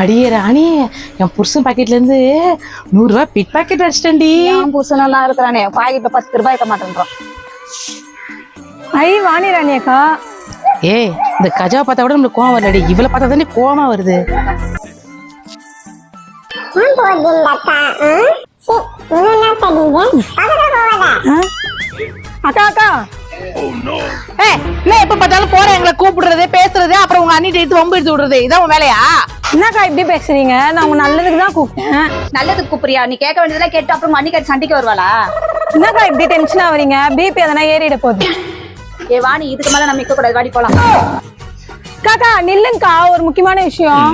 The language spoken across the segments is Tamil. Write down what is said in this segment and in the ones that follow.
அடியே ராணி என் புருஷன் பாக்கெட்ல இருந்து நூறு ரூபாய் பிட் பாக்கெட் அடிச்சிட்டேன்டி. என் புருஷன் நல்லா இருக்கிறானே பாக்கெட்ல பத்து ரூபாய் இருக்க மாட்டேன்றான். ஐ வாணி ராணி அக்கா. ஏய் இந்த கஜா பார்த்தா கூட நம்மளுக்கு கோவம் வரலடி. இவளை பார்த்தா தானே கோவமா வருது. அக்கா அக்கா. ஏய் என்ன எப்ப பார்த்தாலும் போற எங்களை கூப்பிடுறது பேசுறது அப்புறம் உங்க அண்ணிட்ட எடுத்து வம்பு எடுத்து விடுறது இதான் உன் வேலையா? என்னக்கா இப்படி பேசுறீங்க? நான் உங்க நல்லதுக்கு தான் கூப்பிட்டேன். நல்லதுக்கு கூப்பிடுறியா? நீ கேட்க வேண்டியதெல்லாம் கேட்டு அப்புறம் மண்ணிக்கு சண்டைக்கு வருவாளா? என்னக்கா இப்படி டென்ஷன் ஆவறீங்க? பிபி எதனா ஏறிட போகுது. ஏ வாணி இதுக்கு மேல நம்ம நிக்க கூடாது வாடி போலாம். காக்கா நில்லுங்கக்கா ஒரு முக்கியமான விஷயம்.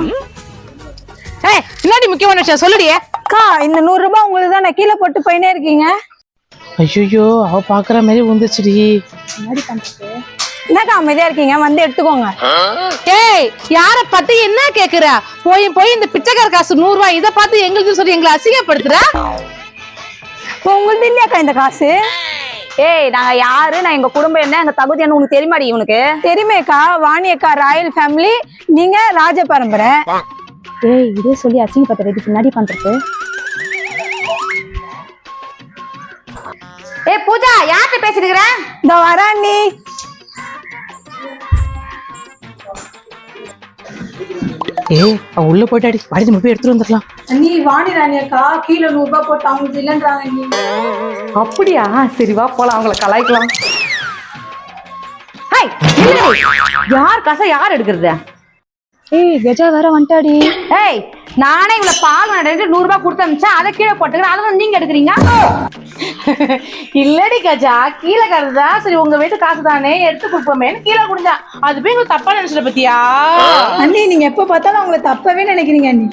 ஏய் என்னடி முக்கியமான விஷயம்? சொல்லுடியே. அக்கா இந்த நூறு ரூபாய் உங்களுக்கு தான். நான் கீழே போட்டு போயினே இருக்கீங்க. ஐயோ அவ பாக்குற மாதிரி வந்துச்சுடி என்னக்கா அமைதியா இருக்கீங்க? வந்து எடுத்துக்கோங்க. ஏய் யார பார்த்து என்ன கேக்குற? போய் போய் இந்த பிச்சைக்கார காசு நூறு ரூபாய் இதை பார்த்து எங்களுக்கு சொல்லி எங்களை அசிங்கப்படுத்துற? உங்களுக்கு இல்லையாக்கா இந்த காசு? ஏய் நாங்க யாரு? நான் எங்க குடும்பம் என்ன? எங்க தகுதி என்ன? உனக்கு தெரியுமாடி இவனுக்கு? தெரியுமேக்கா வாணி அக்கா ராயல் ஃபேமிலி. நீங்க ராஜ பரம்பரை. ஏய் இதே சொல்லி அசிங்கப்பட்ட இதுக்கு முன்னாடி பண்றது. ஏய் பூஜா யார்கிட்ட பேசிருக்கிற இந்த வரா நீ. ஏய் அவ உள்ள போயிட்டு அடி வாடி நம்ம போய் எடுத்துட்டு வந்துடலாம். நீ வாணி ராணி அக்கா கீழே நூறு ரூபாய் போட்டு அவங்களுக்கு இல்லைன்றாங்க நீ. அப்படியா? சரி வா போலாம் அவங்கள கலாய்க்கலாம். ஹாய் யார் காசை யார் எடுக்கிறது? ஏய் கஜா வேற வந்துட்டாடி. ஏய் நானே இவ்வளவு பால் நடந்து நூறு ரூபாய் கொடுத்து அமிச்சேன் அதை கீழே போட்டுக்கிறேன் அதை வந்து நீங்க எடுக்கிறீங்க? இல்லடி கஜா கீழே கருதா சரி உங்க வீட்டு காசு தானே எடுத்து கொடுப்போமேன்னு கீழே குடிஞ்சா அது போய் உங்களுக்கு தப்பா நினைச்சிட பத்தியா? அண்ணி நீங்க எப்ப பார்த்தாலும் அவங்கள தப்பவே நினைக்கிறீங்க அண்ணி.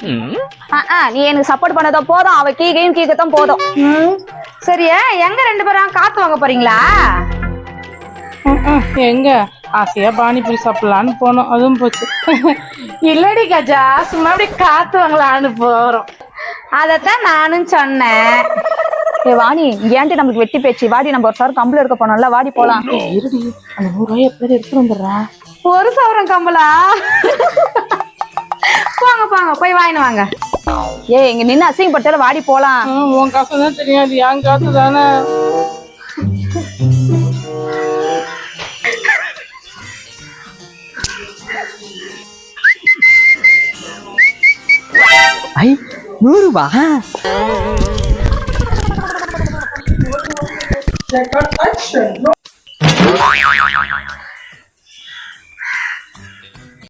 ஆ, ஆ, நீ எனக்கு சப்போர்ட் பண்ணதோ போதும். அவ கீகையும் கீகத்தான் போதும். சரியா எங்க ரெண்டு பேரும்? காத்து வாங்க போறீங்களா? எங்க? ஆசையா பானிபூரி சாப்பிடலான்னு போனோம். அதுவும் போச்சு. இல்லடி கஜா சும்மா அப்படி காத்து வாங்கலான்னு போறோம். அதத்தான் நானும் சொன்னேன். ஏ வாணி ஏன்டி நமக்கு வெட்டி பேச்சு வாடி நம்ம ஒரு சார் கம்பளம் எடுக்க போனோம்ல வாடி போலாம். இருடி அந்த நூறு ரூபாய் எப்படி எடுத்துட்டு வந்துடுறா? ஒரு சவரம் கம்பளா போங்க போங்க போய் வாங்கினு வாங்க. ஏ இங்க நின்னு அசிங்கப்பட்டால வாடி போலாம். உன் காசு தான் தெரியாது என் காசு தானே ஐ நூறு Check an action.